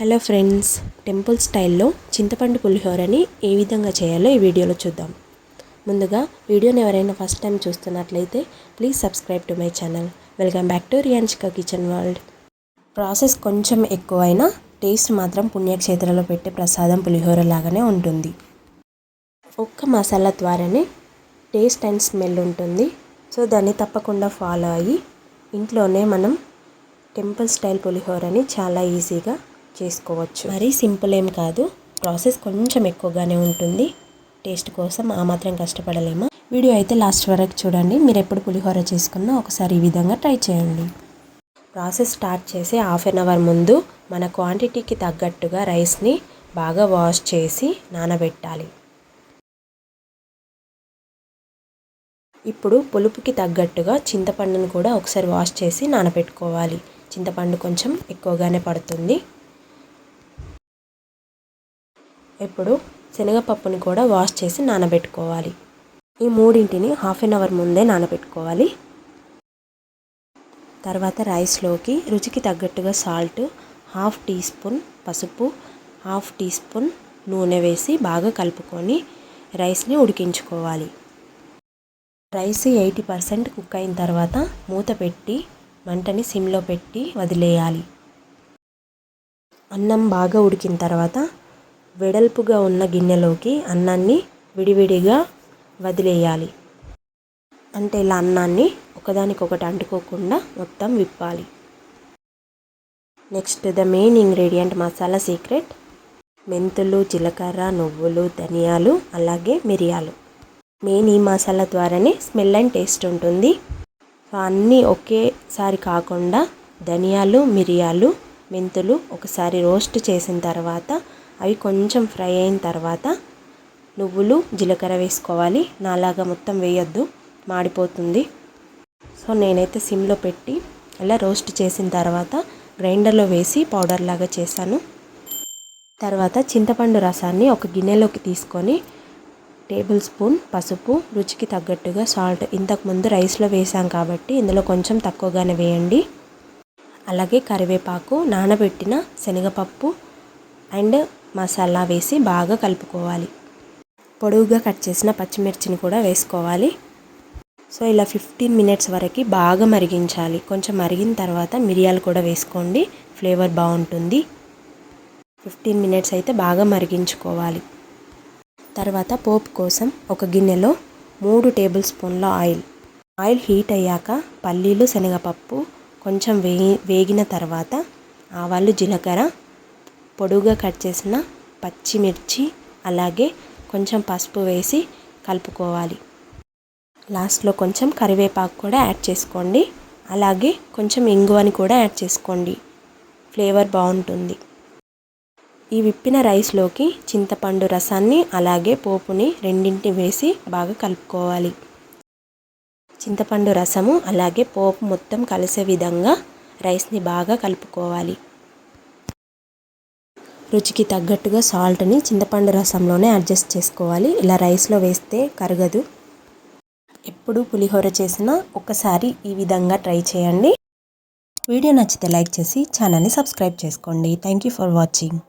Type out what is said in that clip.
Hello friends temple స్టైల్లో చింతపండు పులిహోరని ఏ విధంగా చేయాలో ఈ వీడియోలో చూద్దాం. ముందుగా వీడియోని ఎవరైనా ఫస్ట్ టైం చూస్తున్నట్లయితే please subscribe to my channel. Welcome back to Riyanshika kitchen world. Process కొంచెం ఎక్కువైనా టేస్ట్ మాత్రం పుణ్యక్షేత్రంలో పెట్టే ప్రసాదం పులిహోర లాగానే ఉంటుంది. ఒక్క మసాలా ద్వారానే టేస్ట్ అండ్ స్మెల్ ఉంటుంది. సో దాన్ని తప్పకుండా ఫాలో అయ్యి ఇంట్లోనే మనం టెంపుల్ స్టైల్ పులిహోరని చాలా ఈజీగా చేసుకోవచ్చు. మరీ సింపుల్ ఏం కాదు. ప్రాసెస్ కొంచెం ఎక్కువగానే ఉంటుంది. టేస్ట్ కోసం ఆ మాత్రం కష్టపడలేమా. వీడియో అయితే లాస్ట్ వరకు చూడండి. మీరు ఎప్పుడు పులిహోర చేసుకున్నా ఒకసారి ఈ విధంగా ట్రై చేయండి. ప్రాసెస్ స్టార్ట్ చేసి హాఫ్ అన్ అవర్ ముందు మన క్వాంటిటీకి తగ్గట్టుగా రైస్ని బాగా వాష్ చేసి నానబెట్టాలి. ఇప్పుడు పులుపుకి తగ్గట్టుగా చింతపండును కూడా ఒకసారి వాష్ చేసి నానబెట్టుకోవాలి. చింతపండు కొంచెం ఎక్కువగానే పడుతుంది. ఇప్పుడు శనగపప్పుని కూడా వాష్ చేసి నానబెట్టుకోవాలి. ఈ మూడింటిని హాఫ్ అన్ అవర్ ముందే నానబెట్టుకోవాలి. తర్వాత రైస్లోకి రుచికి తగ్గట్టుగా సాల్ట్ హాఫ్ టీ స్పూన్ పసుపు హాఫ్ టీ స్పూన్ నూనె వేసి బాగా కలుపుకొని రైస్ని ఉడికించుకోవాలి. రైస్ ఎయిటీ పర్సెంట్ కుక్ అయిన తర్వాత మూత పెట్టి మంటని సిమ్లో పెట్టి వదిలేయాలి. అన్నం బాగా ఉడికిన తర్వాత వెడల్పుగా ఉన్న గిన్నెలోకి అన్నాన్ని విడివిడిగా వదిలేయాలి. అంటే ఇలా అన్నాన్ని ఒకదానికొకటి అంటుకోకుండా మొత్తం విప్పాలి. Next the main ingredient masala secret. మెంతులు జీలకర్ర నువ్వులు ధనియాలు అలాగే మిరియాలు. మెయిన్ ఈ మసాలా ద్వారానే స్మెల్ అండ్ టేస్ట్ ఉంటుంది. సో అన్నీ ఒకేసారి కాకుండా ధనియాలు మిరియాలు మెంతులు ఒకసారి రోస్ట్ చేసిన తర్వాత అవి కొంచెం ఫ్రై అయిన తర్వాత నువ్వులు జీలకర్ర వేసుకోవాలి. నాలాగా మొత్తం వేయొద్దు. మాడిపోతుంది. సో నేనైతే సిమ్లో పెట్టి అలా రోస్ట్ చేసిన తర్వాత గ్రైండర్లో వేసి పౌడర్ లాగా చేశాను. తర్వాత చింతపండు రసాన్ని ఒక గిన్నెలోకి తీసుకొని టేబుల్ స్పూన్ పసుపు రుచికి తగ్గట్టుగా సాల్ట్. ఇంతకుముందు రైస్లో వేసాం కాబట్టి ఇందులో కొంచెం తక్కువగానే వేయండి. అలాగే కరివేపాకు నానబెట్టిన శనగపప్పు అండ్ మసాలా వేసి బాగా కలుపుకోవాలి. పొడవుగా కట్ చేసిన పచ్చిమిర్చిని కూడా వేసుకోవాలి. సో ఇలా ఫిఫ్టీన్ మినిట్స్ వరకు బాగా మరిగించాలి. కొంచెం మరిగిన తర్వాత మిరియాలు కూడా వేసుకోండి. ఫ్లేవర్ బాగుంటుంది. ఫిఫ్టీన్ మినిట్స్ అయితే బాగా మరిగించుకోవాలి. తర్వాత పోపు కోసం ఒక గిన్నెలో మూడు టేబుల్ స్పూన్ల ఆయిల్. ఆయిల్ హీట్ అయ్యాక పల్లీలు శనగపప్పు కొంచెం వేగి వేగిన తర్వాత ఆవాలు జీలకర్ర పొడుగుగా కట్ చేసిన పచ్చిమిర్చి అలాగే కొంచెం పసుపు వేసి కలుపుకోవాలి. లాస్ట్లో కొంచెం కరివేపాకు కూడా యాడ్ చేసుకోండి. అలాగే కొంచెం ఇంగువని కూడా యాడ్ చేసుకోండి. ఫ్లేవర్ బాగుంటుంది. ఈ విప్పిన రైస్లోకి చింతపండు రసాన్ని అలాగే పోపుని రెండింటిని వేసి బాగా కలుపుకోవాలి. చింతపండు రసము అలాగే పోపు మొత్తం కలిసే విధంగా రైస్ని బాగా కలుపుకోవాలి. రుచికి తగ్గట్టుగా సాల్ట్ని చింతపండు రసంలోనే అడ్జస్ట్ చేసుకోవాలి. ఇలా రైస్లో వేస్తే కరగదు. ఎప్పుడు పులిహోర చేసినా ఒకసారి ఈ విధంగా ట్రై చేయండి. వీడియో నచ్చితే లైక్ చేసి ఛానల్ని సబ్స్క్రైబ్ చేసుకోండి. Thank you for watching.